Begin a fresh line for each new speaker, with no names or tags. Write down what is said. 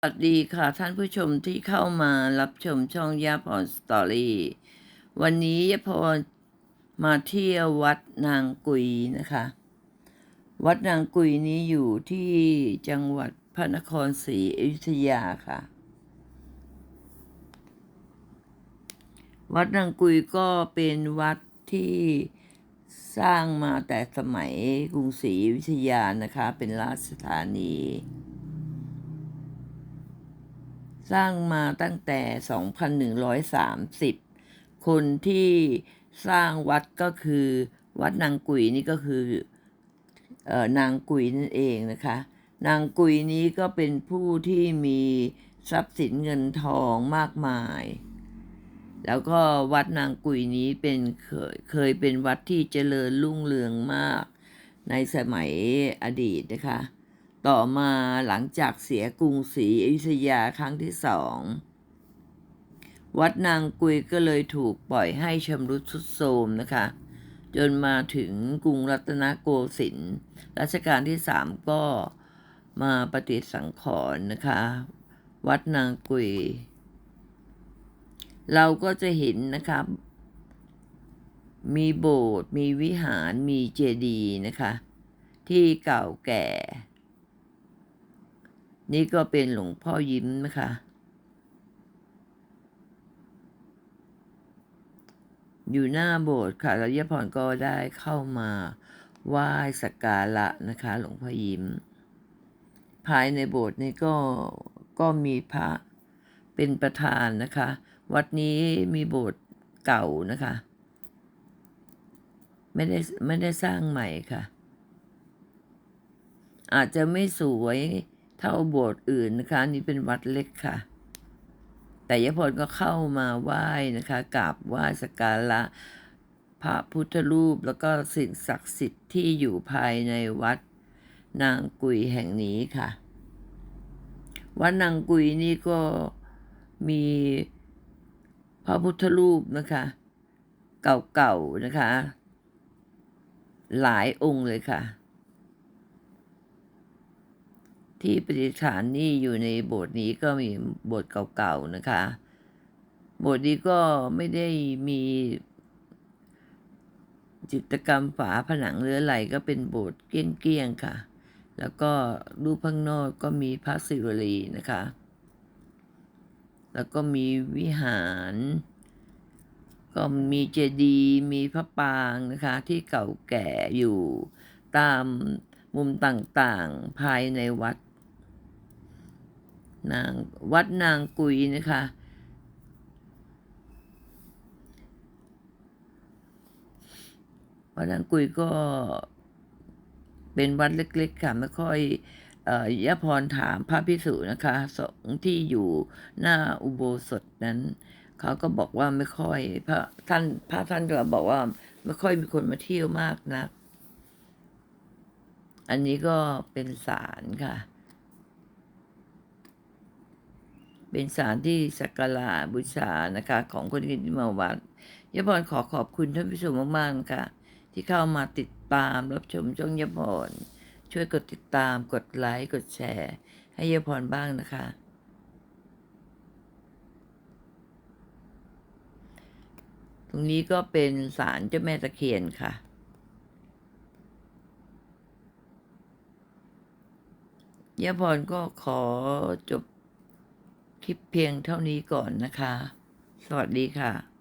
สวัสดีค่ะท่านผู้ชมที่เข้ามารับชมช่องยาพรสตอรี่ วันนี้ยาพรมาเที่ยววัดนางกุยนะคะ วัดนางกุยนี้อยู่ที่จังหวัดพระนครศรีอยุธยาค่ะ วัดนางกุยก็เป็นวัดที่สร้างมาแต่สมัยกรุงศรีอยุธยานะคะ เป็นราชธานี สร้างมาตั้งแต่ 2,130 คนที่สร้างวัดก็คือ วัดนางกุยนี่ก็คือเออนางกุยนั่นเองนะคะ นางกุยนี้ก็เป็นผู้ที่มีทรัพย์สินเงินทองมากมาย แล้วก็วัดนางกุยนี้เป็นเคยเคยเป็นวัดที่เจริญรุ่งเรืองมากในสมัยอดีตนะคะ ต่อมาหลังจากเสียกรุงศรีอยุธยาครั้งที่สอง วัดนางกุยก็เลยถูกปล่อยให้ชำรุดทรุดโทรมนะคะ จนมาถึงกรุงรัตนโกสินทร์รัชกาลที่สามก็มาปฏิสังขรณ์นะคะ วัดนางกุย เราก็จะเห็นนะครับมีโบสถ์มีวิหารมีเจดีย์นะคะ ที่เก่าแก่ นี่ก็เป็นหลวงพ่อยิ้มนะคะ อยู่หน้าโบสถ์ค่ะแล้วยพรก็ได้เข้ามาไหว้สักการะนะคะ หลวงพ่อยิ้ม ภายในโบสถ์นี้ก็ก็มีพระเป็นประธานนะคะ วัดนี้มีโบสถ์เก่านะคะ ไม่ได้ไม่ได้สร้างใหม่ค่ะ อาจจะไม่สวย เท่าโบสถ์อื่นนะคะนี่เป็นวัดเล็กค่ะ แต่ยพรก็เข้ามาไหว้นะคะกราบไหว้สักการะพระพุทธรูปแล้วก็สิ่งศักดิ์สิทธิ์ที่อยู่ภายในวัดนางกุยแห่งนี้ค่ะ วัดนางกุยนี่ก็มีพระพุทธรูปนะคะ เก่าๆนะคะ หลายองค์เลยค่ะ ที่ประดิษฐานนี่อยู่ในโบสถ์นี้ก็มีโบสถ์เก่าๆนะคะ โบสถ์นี้ก็ไม่ได้มีจิตกรรมฝาผนังหรืออะไรก็เป็นโบสถ์เกี้ยงๆค่ะ แล้วก็รูปข้างนอกก็มีพระศิวลีนะคะ แล้วก็มีวิหาร ก็มีเจดีย์มีพระปางนะคะ ที่เก่าแก่อยู่ตามมุมต่างๆภายในวัด นางวัดนางกุยนะคะ วัดนางกุยก็เป็นวัดเล็กๆค่ะไม่ค่อยอ่อยะพรถามพระพิสุนะคะสงที่อยู่หน้าอุโบสถนั้น เขาก็บอกว่าไม่ค่อยพระท่านพระท่านก็บอกว่าไม่ค่อยมีคนมาเที่ยวมากนะักอันนี้ก็เป็นศาลค่ะ เป็นศาลที่สักการะบูชานะคะ ของคนที่มาวัดยะพรขอขอบคุณท่านผู้ชมมากๆนะคะที่เข้ามาติดตามรับชมช่องยะพรช่วยกดติดตามกดไลค์กดแชร์ ให้ยะพรบ้างนะคะ ตรงนี้ก็เป็นศาลเจ้าแม่ตะเคียนค่ะยะพรก็ขอจบ ลิปเพียงเท่านี้ก่อนนะคะ สวัสดีค่ะ